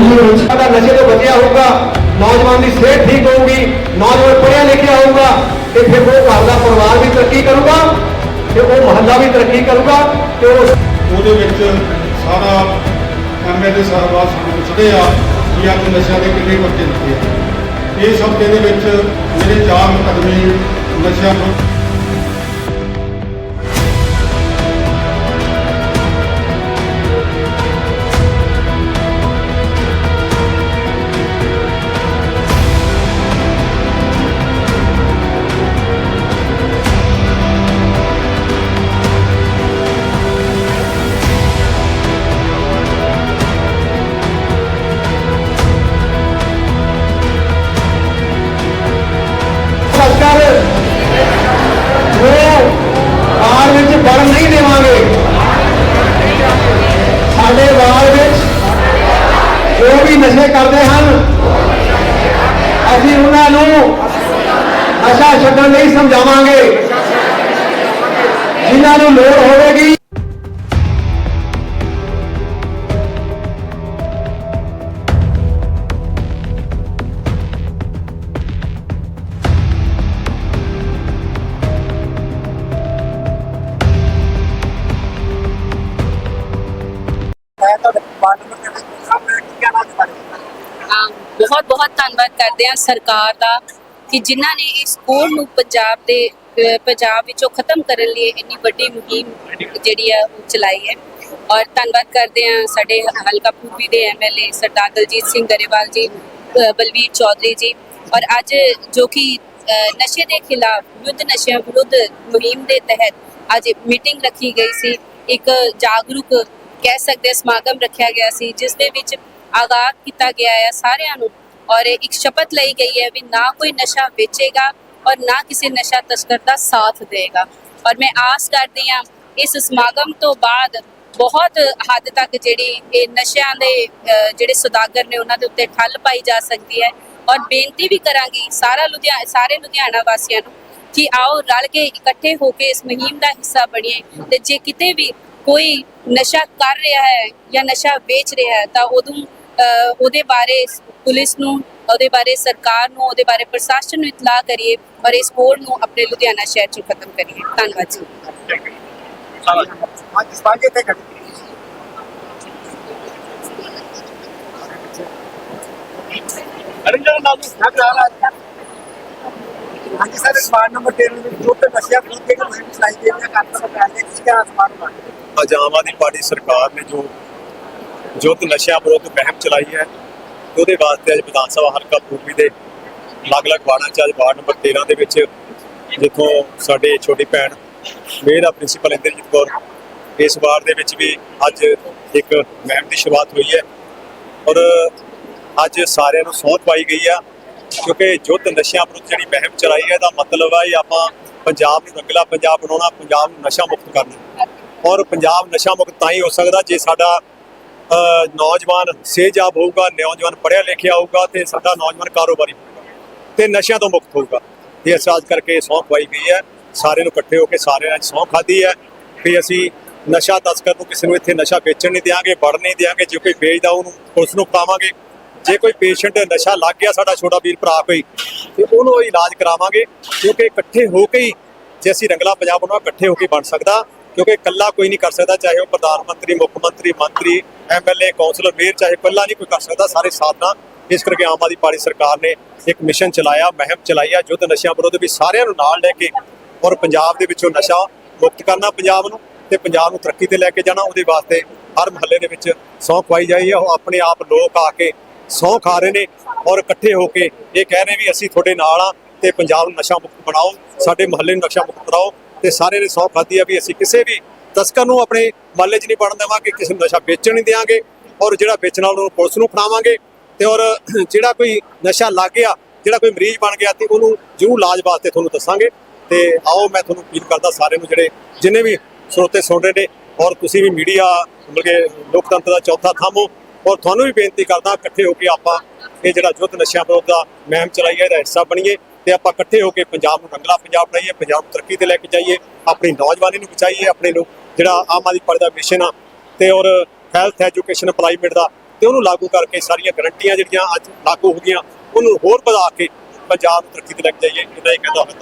ਸਾਡਾ ਨਸ਼ੇ ਤੋਂ ਬਚਿਆ ਹੋਊਗਾ, ਨੌਜਵਾਨ ਦੀ ਸਿਹਤ ਠੀਕ ਹੋਊਗੀ, ਨੌਜਵਾਨ ਪੜ੍ਹਿਆ ਲਿਖਿਆ ਹੋਊਗਾ, ਤੇ ਫਿਰ ਉਹ ਘਰ ਦਾ ਪਰਿਵਾਰ ਵੀ ਤਰੱਕੀ ਕਰੂਗਾ, ਤੇ ਉਹ ਮਹੱਲਾ ਵੀ ਤਰੱਕੀ ਕਰੂਗਾ, ਤੇ ਉਹਦੇ ਵਿੱਚ ਸਾਰਾ ਐਮਐਲਏ ਸਾਹਿਬਾਨ ਸਾਨੂੰ ਪੁੱਛਦੇ ਆ ਕਿ ਅੱਜ ਨਸ਼ਿਆਂ ਦੇ ਕਿੰਨੇ ਪਰਚੇ ਦਿੱਤੇ ਆ। ਇਸ ਹਫ਼ਤੇ ਦੇ ਵਿੱਚ ਮੇਰੇ ਚਾਰ ਮੁਕੱਦਮੇ ਨਸ਼ਿਆਂ ਤੋਂ ਨਸ਼ੇ ਕਰਦੇ ਹਨ। ਅਸੀਂ ਉਹਨਾਂ ਨੂੰ ਨਸ਼ਾ ਛੱਡਣ ਲਈ ਸਮਝਾਵਾਂਗੇ। ਜਿਨ੍ਹਾਂ ਨੂੰ ਲੋੜ ਹੋਵੇਗੀ। ਹਾਂ ਬਹੁਤ ਬਹੁਤ ਧੰਨਵਾਦ ਕਰਦੇ ਹਾਂ ਸਰਕਾਰ ਦਾ ਕਿ ਜਿਨ੍ਹਾਂ ਨੇ ਇਸ ਕੋਡ ਨੂੰ ਪੰਜਾਬ ਦੇ ਪੰਜਾਬ ਵਿੱਚੋਂ ਖਤਮ ਕਰਨ ਲਈ ਇੰਨੀ ਵੱਡੀ ਮੁਹਿੰਮ ਜਿਹੜੀ ਹੈ ਉਹ ਚਲਾਈ ਹੈ। ਔਰ ਧੰਨਵਾਦ ਕਰਦੇ ਹਾਂ ਸਾਡੇ ਹਲਕਾ ਪੂਰਬੀ ਦੇ ਐਮਐਲਏ ਸਰਦਾਰ ਦਲਜੀਤ ਸਿੰਘ ਗਰੇਵਾਲ ਜੀ ਅਹ, ਬਲਵੀਰ ਚੌਧਰੀ ਜੀ ਔਰ ਅੱਜ ਜੋ ਕਿ ਨਸ਼ੇ ਦੇ ਖਿਲਾਫ ਯੁੱਧ ਨਸ਼ਿਆਂ ਵਿਰੁੱਧ ਮੁਹਿੰਮ ਦੇ ਤਹਿਤ ਅੱਜ ਮੀਟਿੰਗ ਰੱਖੀ ਗਈ ਸੀ। ਇੱਕ ਜਾਗਰੂਕ ਕਹਿ ਸਕਦੇ ਹਾਂ ਸਮਾਗਮ ਰੱਖਿਆ ਗਿਆ ਸੀ ਜਿਸ ਦੇ ਵਿੱਚ ਆਗਾਹ ਕੀਤਾ ਗਿਆ ਹੈ ਸਾਰਿਆਂ ਨੂੰ ਔਰ ਇਹ ਇੱਕ ਸ਼ਪਥ ਲਈ ਗਈ ਹੈ ਵੀ ਨਾ ਕੋਈ ਨਸ਼ਾ ਵੇਚੇਗਾ ਔਰ ਨਾ ਕਿਸੇ ਨਸ਼ਾ ਤਸਕਰ ਦਾ ਸਾਥ ਦੇਗਾ ਔਰ ਮੈਂ ਆਸ ਕਰਦੀ ਹਾਂ ਇਸ ਸਮਾਗਮ ਤੋਂ ਬਾਅਦ ਬਹੁਤ ਹੱਦ ਤੱਕ ਜਿਹੜੀ ਇਹ ਨਸ਼ਿਆਂ ਦੇ ਜਿਹੜੇ ਸੁਦਾਗਰ ਨੇ ਉਹਨਾਂ ਦੇ ਉੱਤੇ ਠੱਲ ਪਾਈ ਜਾ ਸਕਦੀ ਹੈ ਔਰ ਬੇਨਤੀ ਵੀ ਕਰਾਂਗੀ ਸਾਰਾ ਲੁਧਿਆਣਾ ਸਾਰੇ ਲੁਧਿਆਣਾ ਵਾਸੀਆਂ ਨੂੰ ਕਿ ਆਓ ਰਲ ਕੇ ਇਕੱਠੇ ਹੋ ਕੇ ਇਸ ਮੁਹਿੰਮ ਦਾ ਹਿੱਸਾ ਬਣੀਏ ਤੇ ਜੇ ਕਿਤੇ ਵੀ ਕੋਈ ਨਸ਼ਾ ਕਰ ਰਿਹਾ ਹੈ ਜਾਂ ਨਸ਼ਾ ਵੇਚ ਰਿਹਾ ਹੈ ਤਾਂ ਉਦੋਂ ਉਹਦੇ ਬਾਰੇ ਪੁਲਿਸ ਨੂੰ ਉਹਦੇ ਬਾਰੇ ਸਰਕਾਰ ਨੂੰ ਉਹਦੇ ਬਾਰੇ ਪ੍ਰਸ਼ਾਸਨ ਨੂੰ ਇਤਲਾਹ ਕਰੀਏ ਔਰ ਇਸ ਕੋਡ ਨੂੰ ਆਪਣੇ ਲੁਧਿਆਣਾ ਸ਼ਹਿਰ 'ਚ ਖਤਮ ਕਰੀਏ। ਧੰਨਵਾਦ ਜੀ। ਅੱਜ ਸਪਾਗੇ ਤੇ ਨਾਲ ਹਾਂਜੀ ਸਰ ਸਮਾਰਟ ਨੰਬਰ 13 ਵਿੱਚ ਜੋ ਤੇ ਨਸ਼ਿਆਂ ਵਿਰੁੱਧ ਦੀ ਮੁਹਿੰਮ ਚਲਾਈ ਗਈ ਹੈ ਕਾਰਨ ਬਤਾਇਆ ਕੀ ਕਾ ਸਮਾਰਟ ਨੰਬਰ ਅੱਜ ਆਮ ਆਦਮੀ ਪਾਰਟੀ ਸਰਕਾਰ ਨੇ ਜੋ ਜੁੱਧ ਨਸ਼ਿਆਂ ਵਿਰੁੱਧ ਮੁਹਿੰਮ ਚਲਾਈ ਹੈ, ਉਹਦੇ ਵਾਸਤੇ ਅੱਜ ਵਿਧਾਨ ਸਭਾ ਹਲਕਾ ਪੂਰਬੀ ਦੇ ਅਲੱਗ-ਅਲੱਗ ਵਾਰਡਾਂ 'ਚ ਅੱਜ ਵਾਰਡ ਨੰਬਰ 13 ਦੇ ਵਿੱਚ ਜਿੱਥੋਂ ਸਾਡੇ ਛੋਟੀ ਭੈਣ ਮੇਰਾ ਪ੍ਰਿੰਸੀਪਲ ਇੰਦਰਜੀਤ ਕੌਰ ਇਸ ਵਾਰ ਦੇ ਵਿੱਚ ਵੀ ਅੱਜ ਇੱਕ ਮਹਿਮ ਦੀ ਸ਼ੁਰੂਆਤ ਹੋਈ ਹੈ ਔਰ ਅੱਜ ਸਾਰਿਆਂ ਨੂੰ ਸਹੁੰ ਪਾਈ ਗਈ ਆ, ਕਿਉਂਕਿ ਜੁੱਧ ਨਸ਼ਿਆਂ ਵਿਰੁੱਧ ਜਿਹੜੀ ਮਹਿਮ ਚਲਾਈ ਹੈ, ਇਹਦਾ ਮਤਲਬ ਹੈ ਆਪਾਂ ਪੰਜਾਬ ਨੂੰ ਰੰਗਲਾ ਪੰਜਾਬ ਬਣਾਉਣਾ, ਪੰਜਾਬ ਨੂੰ ਨਸ਼ਾ ਮੁਕਤ ਕਰਨਾ। ਔਰ ਪੰਜਾਬ ਨਸ਼ਾ ਮੁਕਤ ਤਾਂ ਹੀ ਹੋ ਸਕਦਾ ਜੇ ਸਾਡਾ ਨੌਜਵਾਨ ਸੇਜਾਬ ਹੋਊਗਾ, ਨੌਜਵਾਨ ਪੜ੍ਹਿਆ ਲਿਖਿਆ ਹੋਊਗਾ ਤੇ ਸਾਡਾ ਨੌਜਵਾਨ ਕਾਰੋਬਾਰੀ ਹੋਊਗਾ ਤੇ ਨਸ਼ਿਆਂ ਤੋਂ ਮੁਕਤ ਹੋਊਗਾ। ਇਹ ਅਸਾਸ ਕਰਕੇ ਸਹੁੰ ਖਵਾਈ ਗਈ ਹੈ। ਸਾਰੇ ਨੂੰ ਇਕੱਠੇ ਹੋ ਕੇ ਸਾਰਿਆਂ ਨੇ ਸਹੁੰ ਖਾਧੀ ਹੈ। ਵੀ ਅਸੀਂ ਨਸ਼ਾ ਤਸਕਰ ਨੂੰ ਕਿਸੇ ਨੂੰ ਇੱਥੇ ਨਸ਼ਾ ਵੇਚਣ ਨਹੀਂ ਦਿਆਂਗੇ, ਵੜ ਨਹੀਂ ਦਿਆਂਗੇ, ਜੇ ਕੋਈ ਵੇਚਦਾ ਉਹਨੂੰ ਪੁਲਿਸ ਨੂੰ ਪਾਵਾਂਗੇ ਜੇ ਕੋਈ ਪੇਸ਼ੈਂਟ ਨਸ਼ਾ ਲੱਗ ਗਿਆ ਸਾਡਾ ਛੋਟਾ ਵੀਰ ਭਰਾ ਕੋਈ, ਤੇ ਉਹਨੂੰ ਇਲਾਜ ਕਰਾਵਾਂਗੇ। ਕਿਉਂਕਿ ਇਕੱਠੇ ਹੋ ਕੇ ਹੀ ਜੇ ਅਸੀਂ ਰੰਗਲਾ ਪੰਜਾਬ ਬਣਾਉਣਾ, ਇਕੱਠੇ ਹੋ ਕੇ ਬਣ ਸਕਦਾ। ਕਿਉਂਕਿ ਇਕੱਲਾ ਕੋਈ ਨਹੀਂ ਕਰ ਸਕਦਾ, ਚਾਹੇ ਉਹ ਪ੍ਰਧਾਨ ਮੰਤਰੀ, ਮੁੱਖ ਮੰਤਰੀ ਮੰਤਰੀ ਐਮਐਲਏ ਕੌਂਸਲਰ, ਮੇਅਰ, ਚਾਹੇ ਇਕੱਲਾ ਨਹੀਂ ਕੋਈ ਕਰ ਸਕਦਾ। ਸਾਰੇ ਸਾਥ ਨਾਲ ਇਸ ਕਰਕੇ ਆਮ ਆਦਮੀ ਪਾਰਟੀ ਸਰਕਾਰ ਨੇ ਇੱਕ ਮਿਸ਼ਨ ਚਲਾਇਆ, ਮਹਿਮ ਚਲਾਈ ਆ, ਯੁੱਧ ਨਸ਼ਿਆਂ ਵਿਰੁੱਧ ਵੀ ਸਾਰਿਆਂ ਨੂੰ ਨਾਲ ਲੈ ਕੇ ਔਰ ਪੰਜਾਬ ਦੇ ਵਿੱਚੋਂ ਨਸ਼ਾ ਮੁਕਤ ਕਰਨਾ ਪੰਜਾਬ ਨੂੰ ਤੇ ਪੰਜਾਬ ਨੂੰ ਤਰੱਕੀ ਤੇ ਲੈ ਕੇ ਜਾਣਾ, ਉਹਦੇ ਵਾਸਤੇ ਹਰ ਮਹੱਲੇ ਦੇ ਵਿੱਚ ਸਹੁੰ ਖਵਾਈ ਜਾਈ ਹੈ ਉਹ ਆਪਣੇ ਆਪ ਲੋਕ ਆ ਕੇ ਸਹੁੰ ਖਾ ਰਹੇ ਨੇ ਔਰ ਇਕੱਠੇ ਹੋ ਕੇ ਇਹ ਕਹਿ ਰਹੇ ਵੀ ਅਸੀਂ ਤੁਹਾਡੇ ਨਾਲ ਆ ਤੇ ਪੰਜਾਬ ਨੂੰ ਨਸ਼ਾ ਮੁਕਤ ਬਣਾਓ, ਸਾਡੇ ਮਹੱਲੇ ਨੂੰ ਨਸ਼ਾ ਮੁਕਤ ਬਣਾਓ। ਤੇ ਸਾਰੇ ਨੇ ਸਹੁੰ ਖਾਧੀ ਆ ਵੀ ਅਸੀਂ ਕਿਸੇ ਵੀ ਤਸਕਰ ਨੂੰ ਆਪਣੇ ਮਹੱਲੇ 'ਚ ਨਹੀਂ ਬਣਨ ਦੇਵਾਂਗੇ, ਕਿਸੇ ਨੂੰ ਨਸ਼ਾ ਵੇਚਣ ਨਹੀਂ ਦੇਵਾਂਗੇ ਔਰ ਜਿਹੜਾ ਵੇਚਣ ਵਾਲਾ ਉਹਨੂੰ ਪੁਲਿਸ ਨੂੰ ਫੜਾਵਾਂਗੇ ਤੇ ਔਰ ਜਿਹੜਾ ਕੋਈ ਨਸ਼ਾ ਲੱਗ ਗਿਆ, ਜਿਹੜਾ ਕੋਈ ਮਰੀਜ਼ ਬਣ ਗਿਆ ਤੇ ਉਹਨੂੰ ਜ਼ਰੂਰ ਇਲਾਜ ਵਾਸਤੇ ਤੁਹਾਨੂੰ ਦੱਸਾਂਗੇ ਤੇ ਆਓ ਮੈਂ ਤੁਹਾਨੂੰ ਅਪੀਲ ਕਰਦਾ ਸਾਰੇ ਨੂੰ ਜਿਹੜੇ ਜਿੰਨੇ ਵੀ ਸਰੋਤੇ ਸੁਣ ਰਹੇ ਨੇ ਔਰ ਤੁਸੀਂ ਵੀ ਮੀਡੀਆ, ਮਤਲਬ ਕਿ ਲੋਕਤੰਤਰ ਦਾ ਚੌਥਾ ਥੰਮ ਹੋ ਔਰ ਤੁਹਾਨੂੰ ਵੀ ਬੇਨਤੀ ਕਰਦਾ ਇਕੱਠੇ ਹੋ ਕੇ ਆਪਾਂ ਇਹ ਜਿਹੜਾ ਯੁੱਧ ਨਸ਼ਿਆਂ ਵਿਰੁੱਧ ਦਾ ਮਹਿਮ ਚਲਾਈਏ, ਇਹਦਾ ਹਿੱਸਾ ਬਣੀਏ ਤੇ ਆਪਾਂ ਇਕੱਠੇ ਹੋ ਕੇ ਪੰਜਾਬ ਨੂੰ ਰੰਗਲਾ ਪੰਜਾਬ ਬਣਾਈਏ, ਪੰਜਾਬ ਨੂੰ ਤਰੱਕੀ ਤੇ ਲੈ ਕੇ ਜਾਈਏ, ਆਪਣੀ ਨੌਜਵਾਨੀ ਨੂੰ ਬਚਾਈਏ, ਆਪਣੇ ਲੋਕ, ਜਿਹੜਾ ਆਮ ਆਦਮੀ ਪਾਰਟੀ ਦਾ ਮਿਸ਼ਨ ਆ, ਤੇ ਔਰ ਹੈਲਥ ਐਜੂਕੇਸ਼ਨ ਐਮਪਲੋਇਮੈਂਟ ਦਾ, ਤੇ ਉਹਨੂੰ ਲਾਗੂ ਕਰਕੇ ਸਾਰੀਆਂ ਗਰੰਟੀਆਂ ਜਿਹੜੀਆਂ ਅੱਜ ਲਾਗੂ ਹੋ ਗਈਆਂ, ਉਹਨੂੰ ਹੋਰ ਵਧਾ ਕੇ ਪੰਜਾਬ ਨੂੰ ਤਰੱਕੀ ਤੇ ਲੈ ਕੇ ਜਾਈਏ ਇਹਦਾ ਹੀ ਕਹਿੰਦਾ ਹੋਇਆ